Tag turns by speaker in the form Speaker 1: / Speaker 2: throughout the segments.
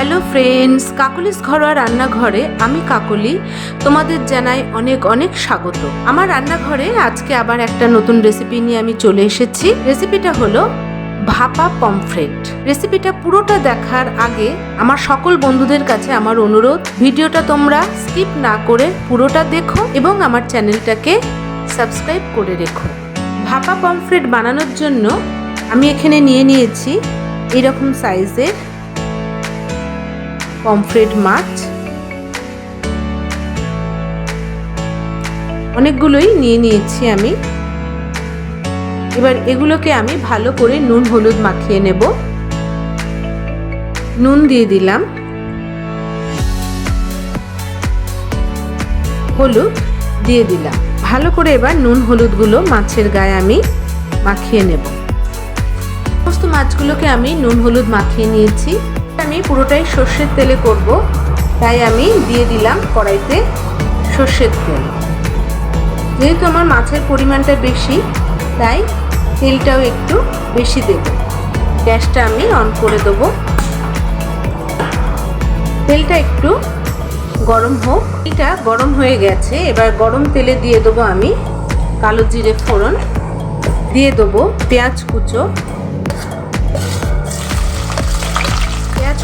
Speaker 1: Hello friends Kakoli's ঘরোয়া রান্নাঘরে আমি কাকলি। তোমাদের জানাই অনেক অনেক স্বাগত। আমার রান্নাঘরে আজকে আবার একটা নতুন রেসিপি নিয়ে আমি চলে এসেছি। রেসিপিটা হলো ভাপা পমফ্রেট রেসিপিটা পুরোটা দেখার আগে আমার সকল বন্ধুদের কাছে আমার অনুরোধ, ভিডিওটা তোমরা স্কিপ না করে পুরোটা দেখো এবং আমার চ্যানেলটাকে সাবস্ক্রাইব করে রেখো। ভাপা পমফ্রেট বানানোর জন্য আমি এখানে নিয়ে নিয়েছি এরকম সাইজের পমফ্রেট মাছ। অনেকগুলোই নিয়ে নিয়েছি আমি। এবার এগুলোকে আমি ভালো করে নুন, হলুদ মাখিয়ে নেব। নুন দিয়ে দিলাম। হলুদ দিয়ে দিলাম। ভালো করে এবার নুন, হলুদগুলো মাছের গায়ে আমি মাখিয়ে নেব। সমস্ত মাছগুলোকে আমি নুন, হলুদ মাখিয়ে নিয়েছি। আমি পুরোটাই সর্ষের তেলে করব। তাই আমি দিয়ে দিলাম কড়াইতে সর্ষের তেল। যেহেতু আমার মাছের পরিমাণটা বেশি, তাই তেলটাও একটু বেশি দেব। গ্যাসটা আমি অন করে দেবো। তেলটা একটু গরম হোক। এটা গরম হয়ে গেছে, এবার গরম তেলে দিয়ে দেবো আমি কালো জিরে ফোড়ন। দিয়ে দেবো পেঁয়াজ কুচো।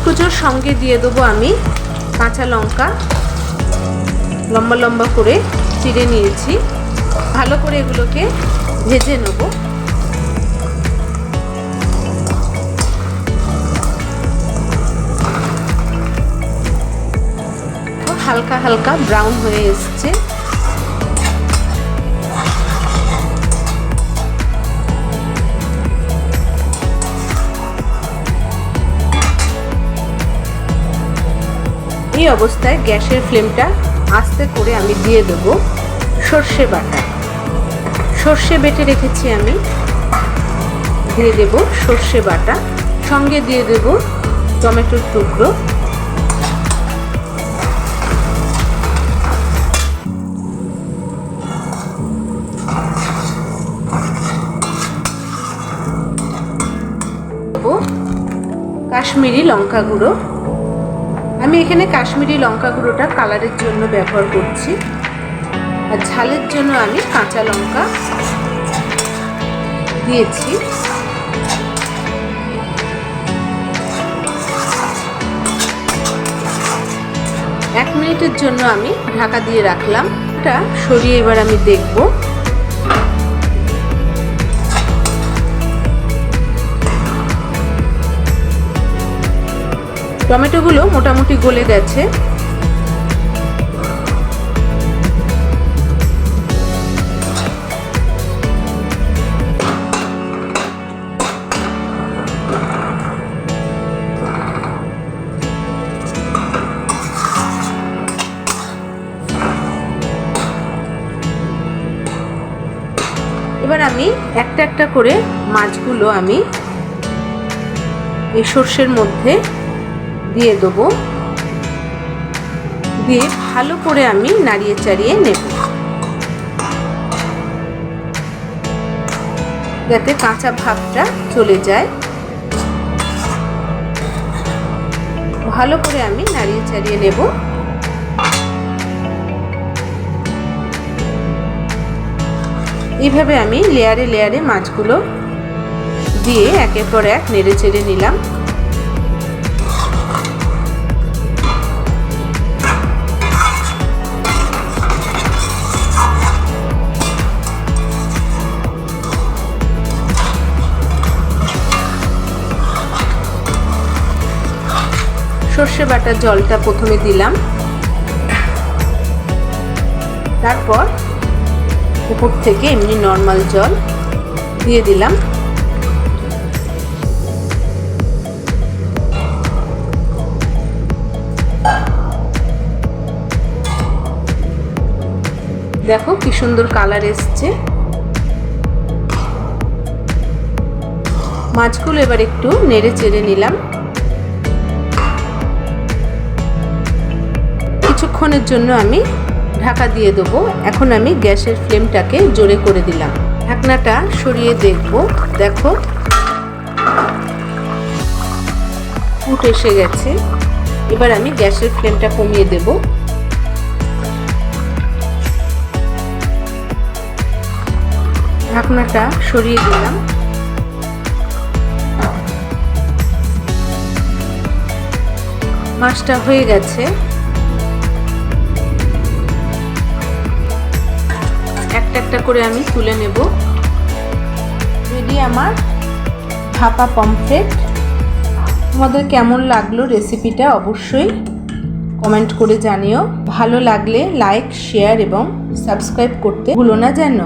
Speaker 1: কুচোর সঙ্গে দিয়ে দেবো আমি কাঁচা লঙ্কা। লম্বা লম্বা করে চিড়ে নিয়েছি। ভালো করে এগুলোকে ভেজে নেব। হালকা হালকা ব্রাউন হয়ে এসছে। এই অবস্থায় গ্যাসের ফ্লেমটা আস্তে করে আমি দিয়ে দেবো সর্ষে বাটা। সর্ষে বেটে রেখেছি আমি। দিয়ে দেব সর্ষে বাটা। সঙ্গে দিয়ে দেব টমেটোর টুকরো। কাশ্মীরি লঙ্কা গুঁড়ো। আমি এখানে কাশ্মীরি লঙ্কা গুঁড়োটা কালারের জন্য ব্যবহার করছি। আর ঝালের জন্য আমি কাঁচা লঙ্কা দিয়েছি। এক মিনিটের জন্য আমি ঢাকা দিয়ে রাখলাম। এটা সরিয়ে এবার আমি দেখব। টমেটোগুলো মোটামুটি গলে গেছে। এবার আমি একটা একটা করে মাছগুলো আমি এই সর্ষের মধ্যে দিয়ে দেবো। দিয়ে ভালো করে আমি নাড়িয়ে চাড়িয়ে নেব। যাতে কাঁচা ভাবটা চলে যায়। ভালো করে আমি নাড়িয়ে চাড়িয়ে নেব। এইভাবে আমি লেয়ারে লেয়ারে মাছগুলো দিয়ে একের পর এক নেড়ে চেড়ে নিলাম। সর্ষে বাটার জলটা প্রথমে দিলাম। তারপর উপর থেকে এমনি নর্মাল জল দিয়ে দিলাম। দেখো কি সুন্দর কালার এসছে। মাছগুলো এবার একটু নেড়ে চেড়ে নিলাম। কিছুক্ষণের জন্য আমি ঢাকা দিয়ে দেবো। এখন আমি গ্যাসের ফ্লেমটাকে জোরে করে দিলাম। ঢাকনাটা সরিয়ে দেখব। দেখো। ফুট এসে গেছে। এবার আমি গ্যাসের ফ্লেমটা কমিয়ে দেব। ঢাকনাটা সরিয়ে দিলাম। মাছটা হয়ে গেছে। একটা একটা করে আমি তুলে নেব। রেডি আমার ভাপা পমফ্রেট। তোমাদের কেমন লাগল রেসিপিটা অবশ্যই কমেন্ট করে জানিও। ভালো লাগলে লাইক, শেয়ার এবং সাবস্ক্রাইব করতে ভুলো না যেন।